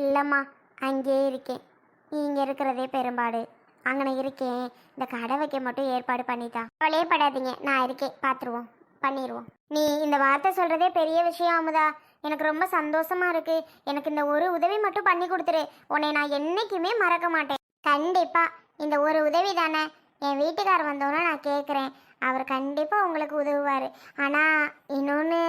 இல்லைம்மா அங்கேயே இருக்கேன். இங்கே இருக்கிறதே பெரும்பாடு. அங்கன இருக்கேன். இந்த கடை வைக்க மட்டும் ஏற்பாடு பண்ணித்தான் கவலையே படாதீங்க நான் இருக்கேன். பார்த்துருவோம் பண்ணிடுவோம் நீ இந்த வார்த்தை சொல்கிறதே பெரிய விஷயம் அமுதா. எனக்கு ரொம்ப சந்தோஷமா இருக்குது எனக்கு இந்த ஒரு உதவி மட்டும் பண்ணி கொடுத்துரு. உன்னை நான் என்றைக்குமே மறக்க மாட்டேன். கண்டிப்பாக இந்த ஒரு உதவி தானே. என் வீட்டுக்கார் வந்தோன்னே நான் கேட்குறேன் அவர் கண்டிப்பாக உங்களுக்கு உதவுவார். ஆனால் இன்னொன்று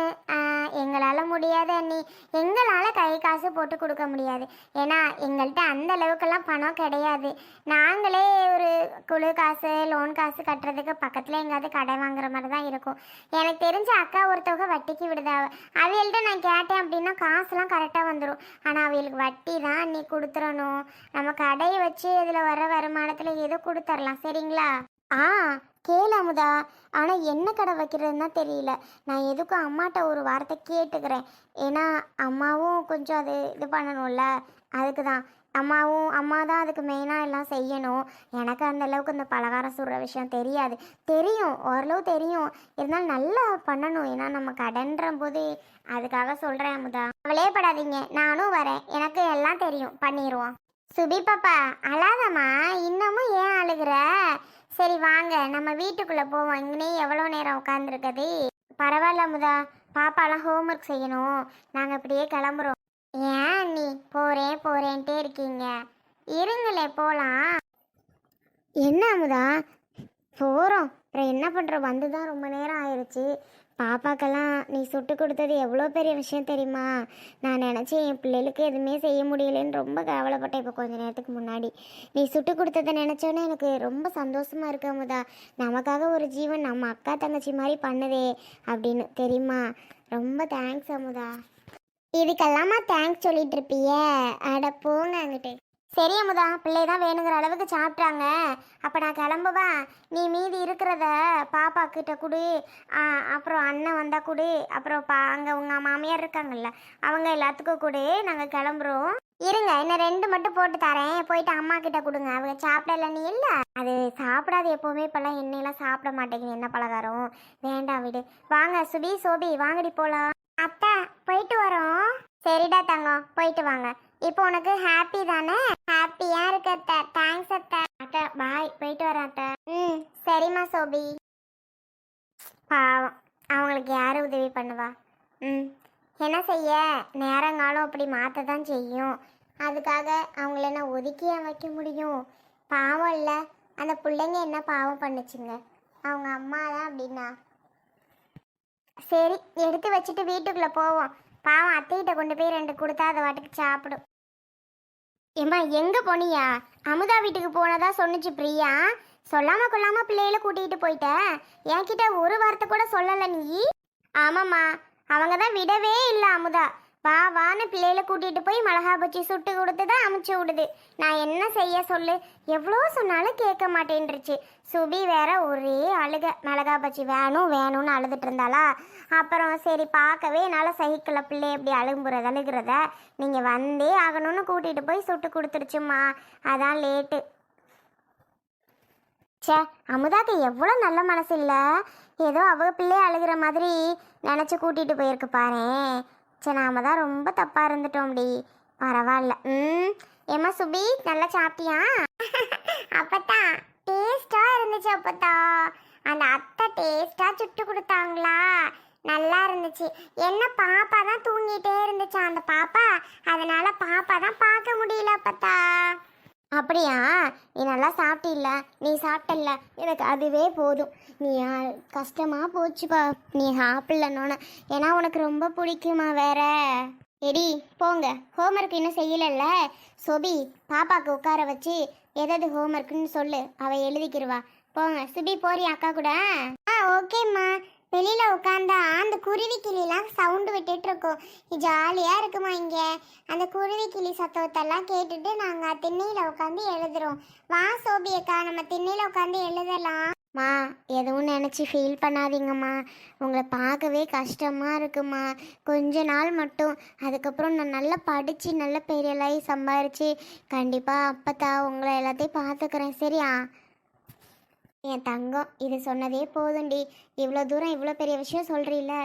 எங்களால் முடியாது அண்ணி. எங்களால் கை காசு போட்டு கொடுக்க முடியாது. ஏன்னா எங்கள்கிட்ட அந்த அளவுக்கெல்லாம் பணம் கிடையாது. நாங்களே ஒரு குழு காசு லோன் காசு கட்டுறதுக்கு பக்கத்தில் எங்கேயாவது கடை வாங்குற மாதிரி தான் இருக்கும். எனக்கு தெரிஞ்ச அக்கா ஒருத்தவங்க வட்டிக்கு விடுதா அவள்கிட்ட நான் கேட்டேன் அப்படின்னா காசுலாம் கரெக்டாக வந்துடும் ஆனால் அவளுக்கு வட்டி தான் நீ கொடுத்துறணும். நம்ம கடையை வச்சு இதில் வர வருமானத்தில் ஏதோ கொடுத்துர்லாம். சரிங்களா? ஆ கேளு அமுதா ஆனால் என்ன கடை வைக்கிறதுன்னா தெரியல. நான் எதுக்கும் அம்மாட்ட ஒரு வார்த்தை கேட்டுக்கிறேன். ஏன்னா அம்மாவும் கொஞ்சம் அது இது பண்ணணும்ல. அதுக்கு தான் அம்மாவும் அம்மா தான் அதுக்கு மெயினாக எல்லாம் செய்யணும். எனக்கு அந்த அளவுக்கு இந்த பலகாரம் சுடுற விஷயம் தெரியாது. தெரியும். ஓரளவு தெரியும். இருந்தாலும் நல்லா பண்ணணும். ஏன்னா நம்ம கடன்ற போது அதுக்காக சொல்கிறேன் அமுதா. அவளே படாதீங்க. நானும் வரேன். எனக்கு எல்லாம் தெரியும். பண்ணிடுவோம் சுபி பாப்பா அழாதம்மா. இன்னமும் ஏன் அழுகுற? சரி வாங்க. நம்ம வீட்டுக்குள்ளே போவோம். இங்கனே எவ்வளோ நேரம் உட்காந்துருக்குது பரவாயில்ல அமுதா பாப்பாலாம் ஹோம்ஒர்க் செய்யணும். நாங்கள் இப்படியே கிளம்புறோம். ஏன் நீ போகிறேன் போகிறேன்ட்டே இருக்கீங்க. இருங்களே போகலாம் என்ன அமுதா போகிறோம் அப்புறம் என்ன பண்ணுறோம் வந்து தான் ரொம்ப நேரம் ஆயிடுச்சு பாப்பாக்கெல்லாம் நீ சுட்டு கொடுத்தது எவ்வளோ பெரிய விஷயம் தெரியுமா? நான் நினச்சேன் என் பிள்ளைகளுக்கு எதுவுமே செய்ய முடியலைன்னு ரொம்ப கவலைப்பட்டேன் இப்போ கொஞ்ச நேரத்துக்கு முன்னாடி. நீ சுட்டு கொடுத்ததை நினச்சோன்னே எனக்கு ரொம்ப சந்தோஷமாக இருக்கு அமுதா. நமக்காக ஒரு ஜீவன் நம்ம அக்கா தங்கச்சி மாதிரி பண்ணுதே அப்படின்னு. தெரியுமா? ரொம்ப தேங்க்ஸ் அமுதா. இதுக்கெல்லாமா தேங்க்ஸ் சொல்லிட்டு இருப்பிய? அட போங்க அங்கிட்டு சரி அமுதா பிள்ளை தான் வேணுங்கிற அளவுக்கு சாப்பிட்டாங்க அப்போ நான் கிளம்புவா? நீ மீதி இருக்கிறத பாப்பா கிட்ட கொடு. அப்புறம் அண்ணன் வந்தா கொடு. அப்புறம் பா அங்கே உங்கள் மாமியார் இருக்காங்கல்ல அவங்க எல்லாத்துக்கும் கொடு. நாங்கள் கிளம்புறோம். இருங்க இன்னும் ரெண்டு மட்டும் போட்டு தரேன். போயிட்டு அம்மா கிட்ட கொடுங்க. அவங்க சாப்பிடல நீ இல்லை? அது சாப்பிடாது எப்போவுமே இப்போல்லாம். எண்ணெயெல்லாம் சாப்பிட மாட்டேங்குது. என்ன பலகாரம்? வேண்டாம் விடு. வாங்க சுபி சோபி வாங்கடி போகலாம் அத்தா போயிட்டு வரோம். சரிடா தங்கம் போயிட்டு வாங்க. இப்போ உனக்கு ஹாப்பி தானே? ஹாப்பியா இருக்க அத்தை. தேங்க்ஸ் அத்தை. அத்தை பாய் போயிட்டு வரேன் அத்தை. ம் சரிம்மா சோபி. பாவம். அவங்களுக்கு யார் உதவி பண்ணுவா? ம் என்ன செய்ய? நேரங்காலம் அப்படி மாற்ற தான் செய்யும். அதுக்காக அவங்கள என்ன ஒதுக்கியா வைக்க முடியும்? பாவம் இல்லை. அந்த பிள்ளைங்க என்ன பாவம் பண்ணுச்சுங்க? அவங்க அம்மா தான் அப்படின்னா. சரி எடுத்து வச்சுட்டு வீட்டுக்குள்ளே போவோம். பாவம் அத்தைகிட்ட கொண்டு போய் ரெண்டு கொடுத்தா அதை வாட்டுக்கு சாப்பிடும். ஏம்மா எங்கே போனியா? அமுதா வீட்டுக்கு போனதா சொன்னுச்சு பிரியா. சொல்லாம கொள்ளாம பிள்ளைகளை கூட்டிகிட்டு போயிட்ட. என்கிட்ட ஒரு வார்த்தை கூட சொல்லலை நீ. ஆமாம்மா அவங்க தான் விடவே இல்லை அமுதா. வா வான்னு பிள்ளைகளை கூட்டிகிட்டு போய் மிளகா பச்சி சுட்டு கொடுத்து தான் அமுச்சு விடுது. நான் என்ன செய்ய சொல்லு? எவ்வளோ சொன்னாலும் கேட்க மாட்டேன்ருச்சு சுபி வேற ஒரே அழுக. மிளகா பச்சி வேணும் வேணும்னு அழுதுட்டு இருந்தாளா? அப்புறம் சரி பார்க்கவே என்னால் சகிக்கல பிள்ளை எப்படி அழுகுறது அழுகிறத. நீங்கள் வந்தே ஆகணும்னு கூட்டிகிட்டு போய் சுட்டு கொடுத்துருச்சும்மா. அதான் லேட்டு. ச்சே அமுதாக்கு எவ்வளோ நல்ல மனசு இல்லை ஏதோ அவ பிள்ளை அழுகிற மாதிரி நினச்சி கூட்டிகிட்டு போயிருக்கு பாரு சரி நாம தான் ரொம்ப தப்பாக இருந்துட்டோம்டி. பரவாயில்ல. ம் ஏம்மா சுபி நல்லா சாப்பிட்டியா? அப்பத்தா டேஸ்ட்டாக இருந்துச்சு அப்பத்தா. அந்த அத்தை டேஸ்ட்டாக சுட்டு கொடுத்தாங்களா? நல்லா இருந்துச்சு. என்ன பாப்பா தான் தூங்கிட்டே இருந்துச்சா? அந்த பாப்பா அதனால பாப்பா தான் பார்க்க முடியல அப்பத்தா. அப்படியா? நீ நல்லா சாப்பிட்டில்ல? நீ சாப்பிட்டல்ல? எனக்கு அதுவே போதும். நீ கஷ்டமாக போச்சுப்பா. நீ சாப்பிடலன்னொன்னு. ஏன்னா உனக்கு ரொம்ப பிடிக்குமா வேற? எடி போங்க. ஹோம்ஒர்க் இன்னும் செய்யலல்ல? சொபி பாப்பாவுக்கு உட்கார வச்சு எதாவது ஹோம்ஒர்க்குன்னு சொல்லு. அவள் எழுதிக்கிருவா. போங்க. சுபி போறியா அக்கா கூட? ஆ ஓகேம்மா. வெளியில உட்காந்தா அந்த குருவி கிளிலாம் சவுண்டு விட்டுட்டு இருக்கோம். ஜாலியா இருக்குமா இங்க? அந்த குருவி கிளி சத்தத்தெல்லாம் கேட்டுட்டு நாங்க திண்ணையில உட்காந்து எழுதுறோம். வா சோபியக்கா நம்ம திண்ணையில உட்காந்து எழுதலாம். மா எதுவும் நினச்சி ஃபீல் பண்ணாதீங்கம்மா. உங்களை பார்க்கவே கஷ்டமாக இருக்குமா? கொஞ்ச நாள் மட்டும். அதுக்கப்புறம் நான் நல்லா படித்து நல்ல பெரிய லைஃப் சம்பாரித்து கண்டிப்பாக அப்பத்தா உங்களை எல்லாத்தையும் பார்த்துக்கிறேன். சரியா? என் தங்கம் இது சொன்னதே போதும்டி. இவ்வளோ தூரம் இவ்வளோ பெரிய விஷயம் சொல்கிறீல்ல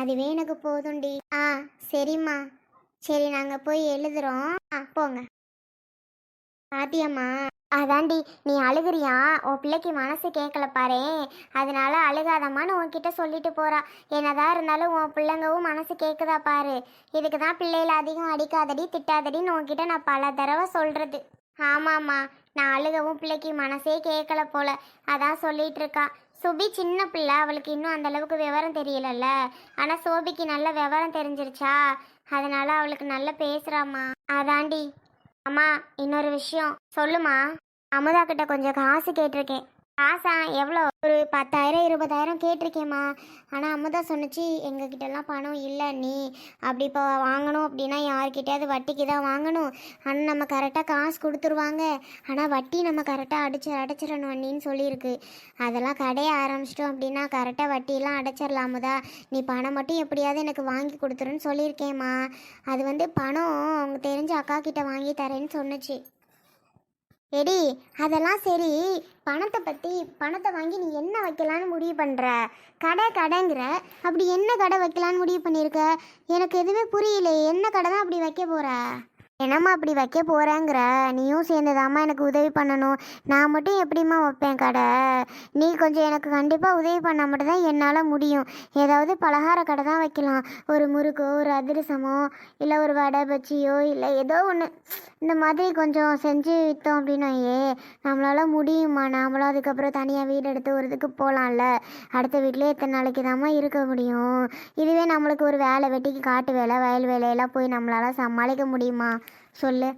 அதுவே எனக்கு போதும்டி. ஆ சரிம்மா. சரி நாங்கள் போய் எழுதுகிறோம் ஆ போங்க. பாத்தியம்மா அதாண்டி நீ அழுகுறியா? உன் பிள்ளைக்கு மனசு கேட்கல பாரு. அதனால அழுகாதம்மான்னு உன்கிட்ட சொல்லிட்டு போறா. என்னதான் இருந்தாலும் உன் பிள்ளைங்கவும் மனசு கேட்குதா பாரு. இதுக்கு தான் பிள்ளைகளை அதிகம் அடிக்காதடி திட்டாதடின்னு உன்கிட்ட நான் பல தடவை சொல்றது. ஆமாம்மா நான் அழுகவும் பிள்ளைக்கு மனசே கேட்கல போல. அதான் சொல்லிட்டு இருக்கா சுபி சின்ன பிள்ளை அவளுக்கு இன்னும் அந்த அளவுக்கு விவரம் தெரியலல்ல. ஆனால் சோபிக்கு நல்ல விவரம் தெரிஞ்சிருச்சா? அதனால அவளுக்கு நல்லா பேசுகிறாம்மா அதாண்டி. அம்மா இன்னொரு விஷயம். சொல்லுமா அமுதா கிட்ட கொஞ்சம் காசு கேட்டிருக்கேன். காசா எவ்வளோ? ஒரு பத்தாயிரம் இருபதாயிரம் கேட்டிருக்கேம்மா. ஆனால் அமுதா சொன்னுச்சு எங்ககிட்டலாம் பணம் இல்லை நீ. அப்படி இப்போ வாங்கணும் அப்படின்னா யார்கிட்டயாவது வட்டிக்கு தான் வாங்கணும். ஆனால் நம்ம கரெக்டாக காசு கொடுத்துருவாங்க. ஆனால் வட்டி நம்ம கரெக்டாக அடிச்சு அடைச்சிடணும் அண்ணின்னு சொல்லியிருக்கு. அதெல்லாம் கடையை ஆரம்பிச்சிட்டோம் அப்படின்னா கரெக்டாக வட்டியெல்லாம் அடைச்சிடலாமுதா நீ பணம் மட்டும் எப்படியாவது எனக்கு வாங்கி கொடுத்துருன்னு சொல்லியிருக்கேம்மா. அது வந்து பணம் அவங்க தெரிஞ்ச அக்கா கிட்ட வாங்கி தரேன்னு சொன்னுச்சு. எடி அதெல்லாம் சரி. பணத்தை பற்றி பணத்தை வாங்கி நீ என்ன வைக்கலான்னு முடிவு பண்ணுற கடை கடைங்கிற. அப்படி என்ன கடை வைக்கலான்னு முடிவு பண்ணியிருக்க? எனக்கு எதுவுமே புரியல. என்ன கடை தான் அப்படி வைக்க போகிற என்னம்மா அப்படி வைக்க போகிறேங்கிற நீயும் சேர்ந்துதாம்மா எனக்கு உதவி பண்ணணும். நான் மட்டும் எப்படிம்மா வைப்பேன் கடை? நீ கொஞ்சம் எனக்கு கண்டிப்பாக உதவி பண்ணால் மட்டும்தான் என்னால் முடியும். ஏதாவது பலகார கடை தான் வைக்கலாம். ஒரு முறுக்கோ ஒரு அதிரசமோ இல்லை ஒரு வடை பஜ்ஜியோ இல்லை ஏதோ ஒன்று இந்த மாதிரி கொஞ்சம் செஞ்சு விற்றோம் அப்படின்னாயே நம்மளால முடியுமா? நாமளும் அதுக்கப்புறம் தனியாக வீடு எடுத்து ஒரு இதுக்கு போகலாம்ல அடுத்த வீட்டிலே எத்தனை நாளைக்கு தாம்மா இருக்க முடியும். இதுவே நம்மளுக்கு ஒரு வேலை வெட்டிக்கு காட்டு வேலை வயல் வேலையெல்லாம் போய் நம்மளால் சமாளிக்க முடியுமா? சொல்லு.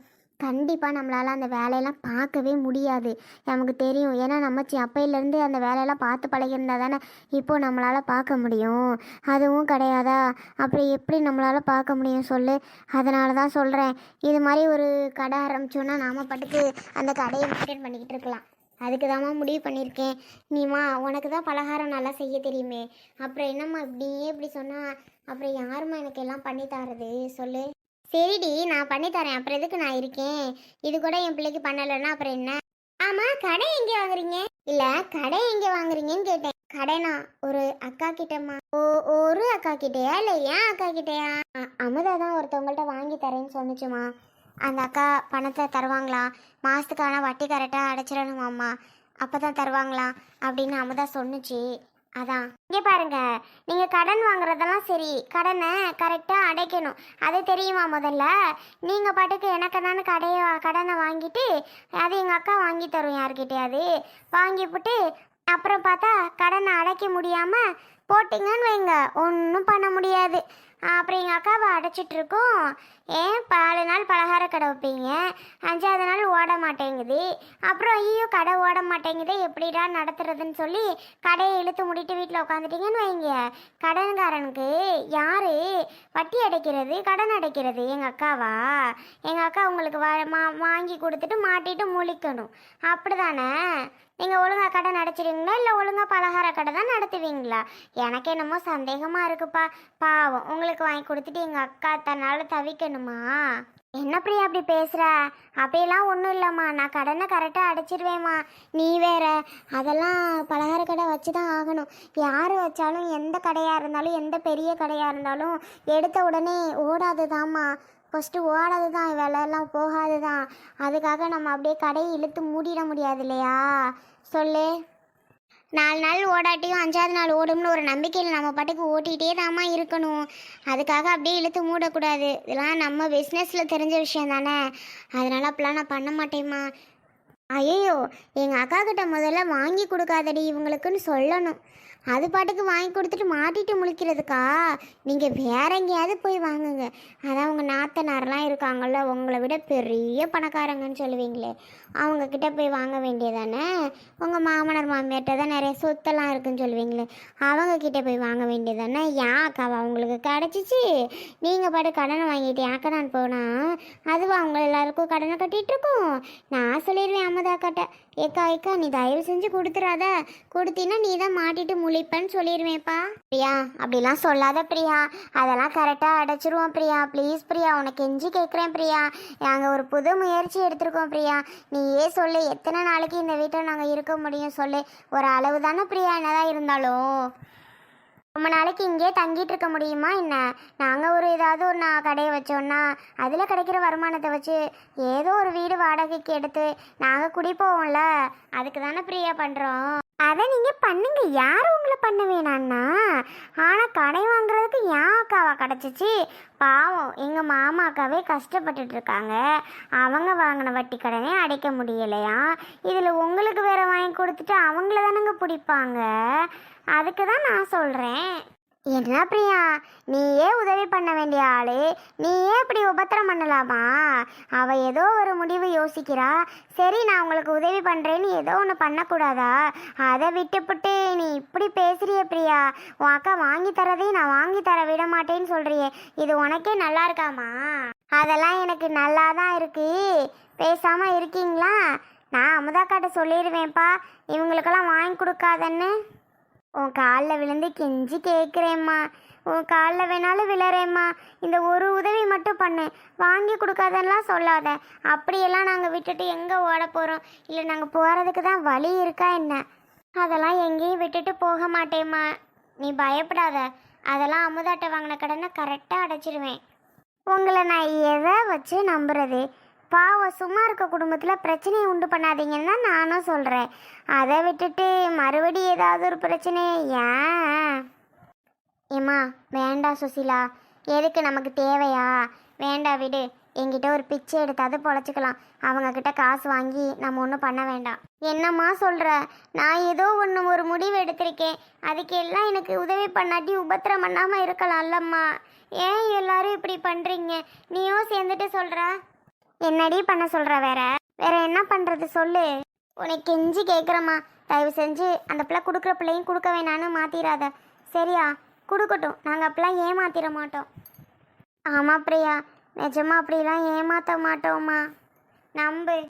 கண்டிப்பாக நம்மளால் அந்த வேலையெல்லாம் பார்க்கவே முடியாது. நமக்கு தெரியும். ஏன்னா நம்ம சி அப்பையிலேருந்து அந்த வேலையெல்லாம் பார்த்து பழகியிருந்தா தானே இப்போ நம்மளால் பார்க்க முடியும். அதுவும் கிடையாதா? அப்புறம் எப்படி நம்மளால் பார்க்க முடியும் சொல்லு. அதனால தான் சொல்கிறேன் இது மாதிரி ஒரு கடை ஆரம்பிச்சோன்னா நாம் பாட்டுக்கு அந்த கடையை மெயின்டைன் பண்ணிக்கிட்டு இருக்கலாம். அதுக்கு தாம்மா முடிவு பண்ணியிருக்கேன். நீமா உனக்கு தான் பலகாரம் நல்லா செய்ய தெரியுமே. அப்புறம் என்னம்மா இப்படியே இப்படி சொன்னால் அப்புறம் யாரும்மா எனக்கு எல்லாம் பண்ணி தரது? சொல்லு. சரிடி நான் பண்ணி தரேன். அப்புறம் எதுக்கு நான் இருக்கேன்? இது கூட என் பிள்ளைக்கு பண்ணலைன்னா அப்புறம் என்ன? ஆமா கடை எங்கே வாங்குறீங்க? இல்ல கடை எங்கே வாங்குறீங்கன்னு கேட்டேன். கடைனா ஒரு அக்கா கிட்டம்மா. ஓ ஒரு அக்கா கிட்டயா? இல்ல ஏன் அக்கா கிட்டயா? அமுதா தான் ஒருத்தவங்கள்ட்ட வாங்கி தரேன்னு சொன்னிச்சுமா. அந்த அக்கா பணத்தை தருவாங்களா? மாசத்துக்கான வட்டி கரெக்டாக அடைச்சிடணுமாம்மா. அப்பதான் தருவாங்களா? அப்படின்னு அமுதா சொன்னுச்சு. அதான். இங்கே பாருங்க நீங்கள் கடன் வாங்குறதெல்லாம் சரி கடனை கரெக்டாக அடைக்கணும். அது தெரியுமா முதல்ல? நீங்கள் பாட்டுக்கு எனக்கு தானே கடையை கடனை வாங்கிட்டு அது எங்கள் அக்கா வாங்கி தரும் யார்கிட்டயாவது. வாங்கிவிட்டு அப்புறம் பார்த்தா கடனை அடைக்க முடியாமல் போட்டிங்கன்னு வைங்க. ஒன்றும் பண்ண முடியாது. அப்புறம் எங்கள் அக்காவை அடைச்சிட்ருக்கோம். ஏன் பாலு நாள் பலகார கடை வைப்பீங்க? அஞ்சாவது நாள் ஓட மாட்டேங்குது. அப்புறம் ஐயோ கடை ஓட மாட்டேங்குது எப்படிடா நடத்துறதுன்னு சொல்லி கடையை இழுத்து முடிட்டு வீட்டில் உட்காந்துட்டீங்கன்னு வைங்க. கடன்காரனுக்கு யார் வட்டி அடைக்கிறது கடன் அடைக்கிறது? எங்கள் அக்காவா? எங்கள் அக்கா உங்களுக்கு வா மா- வாங்கி கொடுத்துட்டு மாட்டிட்டு முழிக்கணும். அப்படி தானே நீங்கள் ஒழுங்கா கடை நடச்சிடுவீங்களா இல்லை ஒழுங்கா பலகார கடை தான் நடத்துவீங்களா? எனக்கு என்னமோ சந்தேகமாக இருக்குப்பா. பாவம். உங்களுக்கு வாங்கி கொடுத்துட்டு எங்கள் அக்கா தன்னால் தவிக்கணுமா? என்ன பிரியா அப்படி பேசுகிற அப்படியெல்லாம் ஒன்றும் இல்லைம்மா. நான் கடனை கரெக்டாக அடைச்சிருவேம்மா. நீ வேற. அதெல்லாம் பலகார கடை வச்சு தான் ஆகணும். யார் வச்சாலும் எந்த கடையாக இருந்தாலும் எந்த பெரிய கடையாக இருந்தாலும் எடுத்த உடனே ஓடாதுதாம்மா. ஃபஸ்ட்டு ஓடாது தான் விலையெல்லாம் போகாது தான் அதுக்காக நம்ம அப்படியே கடையை இழுத்து மூடிட முடியாது இல்லையா? சொல்லு. நாலு நாள் ஓடாட்டியும் அஞ்சாவது நாள் ஓடும்னு ஒரு நம்பிக்கையில் நம்ம பாட்டுக்கு ஓட்டிகிட்டே தாம்மா இருக்கணும். அதுக்காக அப்படியே இழுத்து மூடக்கூடாது. இதெல்லாம் நம்ம பிஸ்னஸில் தெரிஞ்ச விஷயம் தானே. அதனால் அப்படிலாம் நான் பண்ண மாட்டேம்மா. ஐயோ எங்கள் அக்கா கிட்ட முதல்ல வாங்கி கொடுக்காதடி இவங்களுக்குன்னு சொல்லணும். அது பாட்டுக்கு வாங்கி கொடுத்துட்டு மாட்டிட்டு முழிக்கிறதுக்கா? நீங்கள் வேற எங்கேயாவது போய் வாங்குங்க. அதான் உங்கள் நாத்தனாரெலாம் இருக்காங்கள்ல உங்களை விட பெரிய பணக்காரங்கன்னு சொல்லுவீங்களே. அவங்கக்கிட்ட போய் வாங்க வேண்டியதானே? உங்கள் மாமனார் மாமியார்கிட்ட தான் நிறைய சொத்தெல்லாம் இருக்குன்னு சொல்லுவீங்களே. அவங்கக்கிட்ட போய் வாங்க வேண்டியதானே? ஏன் அக்காவா அவங்களுக்கு கிடச்சிச்சு. நீங்கள் பாட்டு கடனை வாங்கிட்டு ஏன் நான் போனால் அதுவா அவங்க எல்லாருக்கும் கடனை கட்டிகிட்ருக்கோம் நான் சொல்லிடுவேன் அம்மதா கட்ட. ஏக்கா ஏக்கா நீ தயவு செஞ்சு கொடுத்துறாத. கொடுத்தீன்னா நீ தான் மாட்டிட்டு முழிப்பேன்னு சொல்லிடுவேப்பா பிரியா அப்படிலாம் சொல்லாத பிரியா. அதெல்லாம் கரெக்டாக அடைச்சிருவோம் பிரியா. ப்ளீஸ் பிரியா உனக்கு எஞ்சி கேட்குறேன் பிரியா. நாங்கள் ஒரு புது முயற்சி எடுத்திருக்கோம் பிரியா. நீயே சொல்லு எத்தனை நாளைக்கு இந்த வீட்டில் நாங்கள் இருக்க முடியும் சொல்லு. ஒரு அளவு தானே பிரியா என்னதான் இருந்தாலும். ரொம்ப நாளைக்கு இங்கேயே தங்கிட்டு இருக்க முடியுமா என்ன? நாங்கள் ஒரு ஏதாவது ஒரு நான் கடையை வச்சோன்னா அதில் கிடைக்கிற வருமானத்தை வச்சு ஏதோ ஒரு வீடு வாடகைக்கு எடுத்து நாங்கள் குடி போவோம்ல அதுக்கு தானே ஃப்ரீயாக பண்ணுறோம் அதை நீங்கள் பண்ணுங்க. யார் உங்களை பண்ண வேணான்னா? ஆனால் கடை வாங்குறதுக்கு ஏன் அக்காவா கிடச்சிச்சு? பாவம் எங்கள் மாமா அக்காவே கஷ்டப்பட்டுட்டு இருக்காங்க. அவங்க வாங்கின வட்டி கடனே அடைக்க முடியலையா? இதில் உங்களுக்கு வேற வாங்கி கொடுத்துட்டு அவங்கள தானங்க பிடிப்பாங்க? அதுக்கு தான் நான் சொல்கிறேன் என்ன பிரியா? நீயே உதவி பண்ண வேண்டிய ஆளு. நீயே இப்படி உபத்திரம் பண்ணலாமா? அவ ஏதோ ஒரு முடிவு யோசிக்கிறா. சரி நான் உங்களுக்கு உதவி பண்றேன்னு ஏதோ ஒன்று பண்ணக்கூடாதா? அதை விட்டுப்புட்டு நீ இப்படி பேசுறிய பிரியா. உன் அக்கா வாங்கி தரதையும் நான் வாங்கி தர விட மாட்டேன்னு சொல்றியே. இது உனக்கே நல்லா இருக்காமா? அதெல்லாம் எனக்கு நல்லா தான் இருக்கு. பேசாம இருக்கீங்களா? நான் அமுதாக்காட்ட சொல்லிடுவேன்ப்பா. இவங்களுக்கெல்லாம் வாங்கி கொடுக்காதன்னு. உன் காலில் விழுந்து கெஞ்சி கேட்குறேம்மா உன் காலில் வேணாலும் விழறேம்மா. இந்த ஒரு உதவி மட்டும் பண்ணு. வாங்கி கொடுக்காதெல்லாம் சொல்லாத. அப்படியெல்லாம் நாங்கள் விட்டுட்டு எங்கே ஓட போகிறோம் இல்லை நாங்கள் போகிறதுக்கு தான் வழி இருக்கா என்ன? அதெல்லாம் எங்கேயும் விட்டுட்டு போக மாட்டேம்மா. நீ பயப்படாத. அதெல்லாம் அமுதாட்ட வாங்கின கடனை கரெக்டாக அடைச்சிருவேன். உங்களை நான் எதை வச்சு நம்புறது? பாவம் சும்மா இருக்க குடும்பத்தில் பிரச்சனையை உண்டு பண்ணாதீங்கன்னு தான் நானும் சொல்கிறேன் அதை விட்டுட்டு மறுபடி ஏதாவது ஒரு பிரச்சனை ஏன்? ஏம்மா வேண்டாம் சுசிலா. எதுக்கு நமக்கு தேவையா? வேண்டாம் விடு. என்கிட்ட ஒரு பிச்சை எடுத்தாது பொழைச்சிக்கலாம். அவங்கக்கிட்ட காசு வாங்கி நம்ம ஒன்றும் பண்ண வேண்டாம். என்னம்மா சொல்கிற நான் ஏதோ ஒன்று ஒரு முடிவு எடுத்திருக்கேன். அதுக்கு எல்லாம் எனக்கு உதவி பண்ணாட்டி உபத்திரம் பண்ணாமல் இருக்கலாம்லம்மா. ஏன் எல்லாரும் இப்படி பண்ணுறீங்க நீயும் சேர்ந்துட்டு சொல்கிற என்னடி பண்ண சொல்கிற வேற? வேற என்ன பண்ணுறது சொல்லு. உனக்கு கெஞ்சி கேட்குறம்மா தயவு செஞ்சு அந்த பிள்ளை கொடுக்குற பிள்ளையும் கொடுக்க வேணான்னு மாற்றிடாத சரியா? கொடுக்கட்டும். நாங்கள் அப்பெல்லாம் ஏமாத்திட மாட்டோம். ஆமாம் பிரியா. நிஜமா அப்படிலாம் ஏமாற்ற மாட்டோம்மா. நம்பு.